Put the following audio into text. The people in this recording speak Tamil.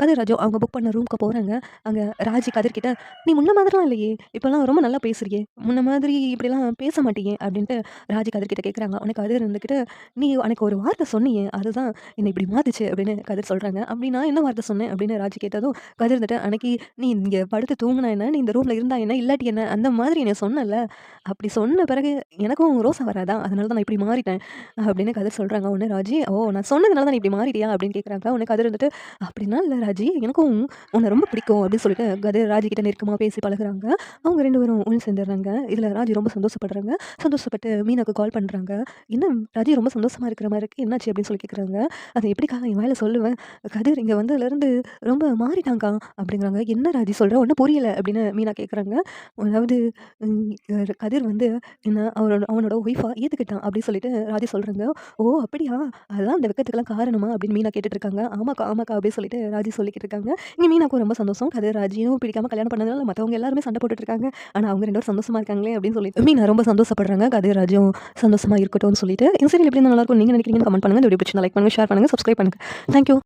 கதிர் ராஜு அவங்க புக் பண்ண ரூம்க்கு போகிறாங்க அங்கே ராஜி கதிர்கிட்ட நீ முன்ன மாதிரிலாம் இல்லையே. இப்போல்லாம் ரொம்ப நல்லா பேசுறியே. முன்ன மாதிரி இப்படிலாம் பேச மாட்டியே. அப்படின்ட்டு ராஜி கதிர்கிட்ட கேட்குறாங்க உனக்கு கதிர் இருந்துக்கிட்டு நீ அன்னைக்கு ஒரு வார்த்தை சொன்னியே. அதுதான் என்னை இப்படி மாத்துச்சு. அப்படின்னு கதிர் சொல்கிறாங்க அப்படி நான் என்ன வார்த்தை சொன்னேன்? அப்படின்னு ராஜி கேட்டதும் கதிர் இருந்துட்டு அன்னைக்கு நீ இங்கே படுத்து தூங்கினா என்ன? நீ இந்த ரூமில் இருந்தா என்ன? இல்லாட்டி என்ன? அந்த மாதிரி என்னை சொன்னல அப்படி சொன்ன பிறகு எனக்கும் ரோசா வராதா? அதனால தான் நான் இப்படி மாறிட்டேன். அப்படின்னு கதிர் சொல்கிறாங்க ஒன்று ராஜி ஓ நான் சொன்னதுனால தான் இப்படி மாறிட்டியா? அப்படின்னு கேட்குறாங்க உனக்கு கதிர் இருந்துட்டு அப்படின்னா இல்லை ராஜி எனக்கும் உன்னை ரொம்ப பிடிக்கும் அப்படின்னு சொல்லிட்டு கதிர் ராஜி கிட்ட நெருக்கமாக பேசி பழகுறாங்க. அவங்க ரெண்டு பேரும் ஒன்று சேர்ந்துடுறாங்க. இதில் ராஜி ரொம்ப சந்தோஷப்படுறாங்க. சந்தோஷப்பட்டு மீனாக்கு கால் பண்ணுறாங்க என்ன ராஜி ரொம்ப சந்தோஷமாக இருக்கிற மாதிரி இருக்குது என்னாச்சு அப்படின்னு சொல்லி கேட்குறாங்க அதை எப்படிக்கா என் வேலை சொல்லுவேன்? கதிர் இங்கே வந்ததுலேருந்து ரொம்ப மாறிட்டாங்கக்கா அப்படிங்கிறாங்க. என்ன ராஜி சொல்கிற ஒன்றும் புரியலை. அப்படின்னு மீனா கேட்குறாங்க அதாவது கதிர் வந்து என்ன அவனோட அவனோட ஒய்ஃபாக ஏற்றுக்கிட்டான் அப்படின்னு சொல்லிட்டு ராஜி சொல்கிறாங்க ஓ அப்படியா? அதான் அந்த வெக்கத்துக்கெல்லாம் காரணமா? அப்படின்னு மீனா கேட்டுட்ருக்காங்க ஆமாக்கா ஆமாக்கா அப்படின்னு சொல்லிட்டு ராஜி சொல்லிக்கிட்டு இருக்காங்க இங்கே மீனாக்கும் ரொம்ப சந்தோஷம். கதை ராஜியும் பிடிக்காம கல்யாணம் பண்ணதுனால மற்றவங்க எல்லாருமே சண்டை போட்டுட்டு இருக்காங்க ஆனால் அவங்க ரெண்டு பேரும் சந்தோஷமா இருக்காங்களே அப்படின்னு சொல்லிட்டு மீனா ரொம்ப சந்தோஷப்படுறாங்க. கதை ராஜும் சந்தோஷமா இருக்கட்டும்னு சொல்லிட்டு. இந்த சீரியல் எப்படி நல்லா இருக்கும் நீங்கள் நினைக்கிறீங்கன்னு கமெண்ட் பண்ணுங்க. இந்த வீடியோ பிடிச்சி லைக் பண்ணுங்க ஷேர் பண்ணுங்க சப்ஸ்கிரைப் பண்ணுங்க. தேங்க்யூ